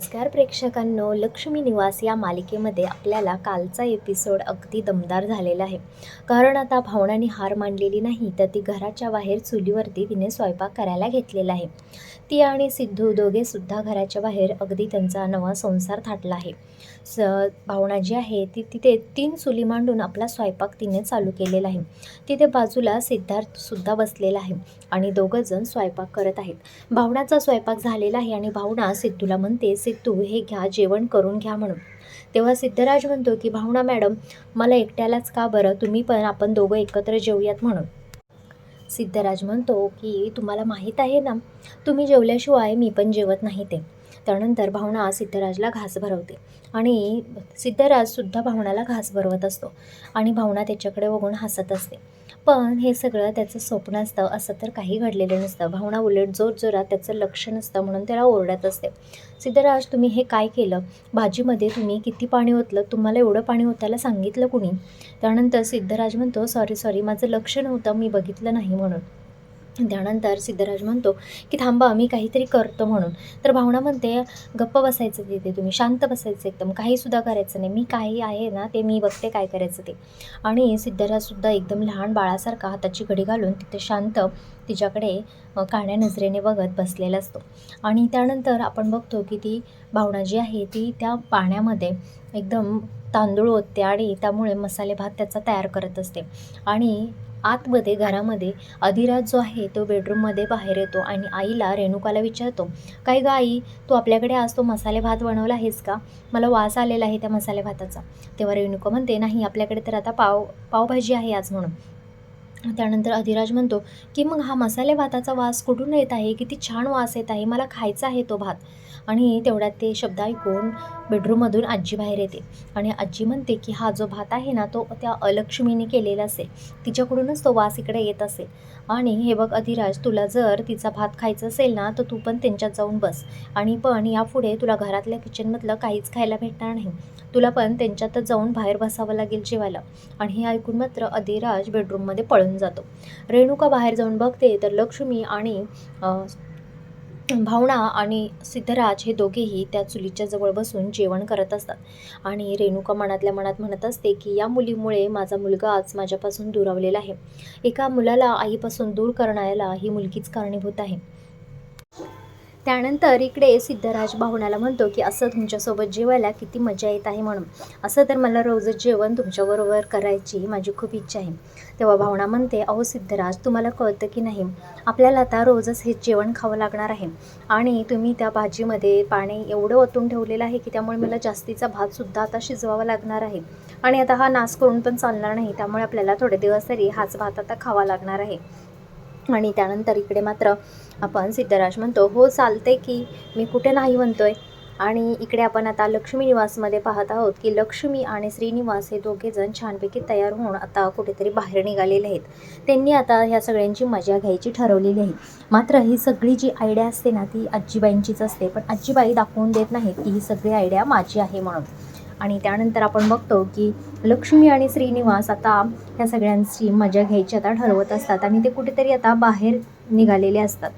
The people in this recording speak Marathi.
नमस्कार प्रेक्षकांनो लक्ष्मी निवास या मालिकेमध्ये आपल्याला कालचा एपिसोड अगदी दमदार झालेला आहे. कारण आता भावनाने हार मांडलेली नाही तर ती घराच्या बाहेर चुलीवरती तिने स्वयंपाक करायला घेतलेला आहे. ती आणि सिद्धू दोघेसुद्धा घराच्या बाहेर अगदी त्यांचा नवा संसार थाटला आहे. स भावना जी आहे ती तिथे तीन चुली मांडून आपला स्वयंपाक तिने चालू केलेला आहे. तिथे बाजूला सिद्धार्थसुद्धा बसलेला आहे आणि दोघंजण स्वयंपाक करत आहेत. भावनाचा स्वयंपाक झालेला आहे आणि भावना सिद्धूला म्हणते सिद्धू हे घ्या जेवण करून घ्या म्हणून. तेव्हा सिद्धराज म्हणतो की भावना मॅडम मला एकट्यालाच का बरं? तुम्ही पण आपण दोघं एकत्र जेवूयात म्हणून. सिद्धराज म्हणतो की तुम्हाला माहीत आहे ना तुम्ही जेवल्याशिवाय मी पण जेवत नाही ते. त्यानंतर भावना सिद्धराजला घास भरवते आणि सिद्धराजसुद्धा भावनाला घास भरवत असतो आणि भावना त्याच्याकडे बघून हसत असते. पण हे सगळं त्याचं स्वप्न असतं असं तर काही घडलेलं नसतं. भावना उलट जोरजोरात त्याचं लक्ष नसतं म्हणून त्याला ओरडत असते. सिद्धराज तुम्ही हे काय केलं? भाजीमध्ये तुम्ही किती पाणी ओतलं? तुम्हाला एवढं पाणी ओतायला सांगितलं कुणी? त्यानंतर सिद्धराज म्हणतो सॉरी सॉरी माझं लक्ष नव्हतं मी बघितलं नाही म्हणून. त्यानंतर सिद्धराज म्हणतो की थांबा मी काहीतरी करतो म्हणून. तर भावना म्हणते गप्प बसायचं तिथे तुम्ही शांत बसायचं एकदम काहीसुद्धा करायचं नाही मी काही आहे ना ते मी बघते काय करायचं ते. आणि सिद्धराजसुद्धा एकदम लहान बाळासारखा हाताची घडी घालून तिथे शांत तिच्याकडे काण्या नजरेने बघत बसलेला असतो. आणि त्यानंतर आपण बघतो की ती भावना जी आहे ती त्या पाण्यामध्ये एकदम तांदूळ ओतते आणि त्यामुळे मसाले भात त्याचा तयार करत असते. आणि आतमध्ये घरामध्ये अधिराज जो आहे तो बेडरूममध्ये बाहेर येतो आणि आईला रेणुकाला विचारतो काय ग आई तू आपल्याकडे आज तो मसाले भात बनवला आहेस का? मला वास आलेला आहे त्या मसाले भाताचा. तेव्हा रेणुका म्हणते नाही आपल्याकडे तर आता पाव पावभाजी आहे आज म्हणून. त्यानंतर अधिराज म्हणतो की मग हा मसाले भाताचा वास कुठून येत आहे? किती छान वास येत आहे. मला खायचा आहे तो भात. आणि तेवढ्यात ते शब्द ऐकून बेडरूममधून आजी बाहेर येते. आणि आजी म्हणते की हा जो भात आहे ना तो त्या अलक्ष्मीने केलेला असेल. तिच्याकडूनच तो वास इकडे येत असेल. आणि हे बघ अधिराज तुला जर तिचा भात खायचा असेल ना तर तू पण त्यांच्यात जाऊन बस. आणि पण यापुढे तुला घरातल्या किचनमधलं काहीच खायला भेटणार नाही. तुला पण त्यांच्यातच जाऊन बाहेर बसावं लागेल जेवायला. आणि हे ऐकून मात्र अधिराज बेडरूममध्ये पळून जातो. रेणुका बाहेर जाऊन बघते तर लक्ष्मी आणि भावना आणि सिद्धराज हे दोघेही त्या चुलीच्या जवळ बसून जेवण करत असतात. आणि रेणुका मनातल्या मनात म्हणत असते की या मुलीमुळे माझा मुलगा आज माझ्यापासून दुरावलेला आहे. एका मुलाला आईपासून दूर करण्याला ही मुलगीच कारणीभूत आहे. त्यानंतर इकडे सिद्धराज भावनाला म्हणतो की असं तुमच्यासोबत जेवायला किती मजा येत आहे म्हणून. असं तर मला रोजच जेवण तुमच्याबरोबर करायची माझी खूप इच्छा आहे. तेव्हा भावना म्हणते अहो सिद्धराज तुम्हाला कळतं की नाही आपल्याला आता रोजच हे जेवण खावं लागणार आहे. आणि तुम्ही त्या भाजीमध्ये पाणी एवढं ओतून ठेवलेलं आहे की त्यामुळे मला जास्तीचा भातसुद्धा आता शिजवावा लागणार आहे. आणि आता हा नाश करून पण चालणार नाही त्यामुळे आपल्याला थोडे दिवस तरी हाच भात आता खावा लागणार आहे. आणि त्यानंतर इकडे मात्र आपण सिद्धराज म्हणतो हो चालते की मी कुठे नाही म्हणतोय. आणि इकडे आपण आता लक्ष्मी निवासमध्ये पाहत आहोत की लक्ष्मी आणि श्रीनिवास हे दोघेजण छानपैकी तयार होऊन आता कुठेतरी बाहेर निघालेले आहेत. त्यांनी आता ह्या सगळ्यांची मजा घ्यायची ठरवलेली आहे. मात्र ही सगळी जी आयडिया असते ना ती आजीबाईंचीच असते. पण आजीबाई दाखवून देत नाहीत की ही सगळी आयडिया माझी आहे म्हणून. आणि त्यानंतर आपण बघतो की लक्ष्मी आणि श्रीनिवास आता ह्या सगळ्यांची मजा घ्यायची आता ठरवत असतात आणि ते कुठेतरी आता बाहेर निघालेले असतात.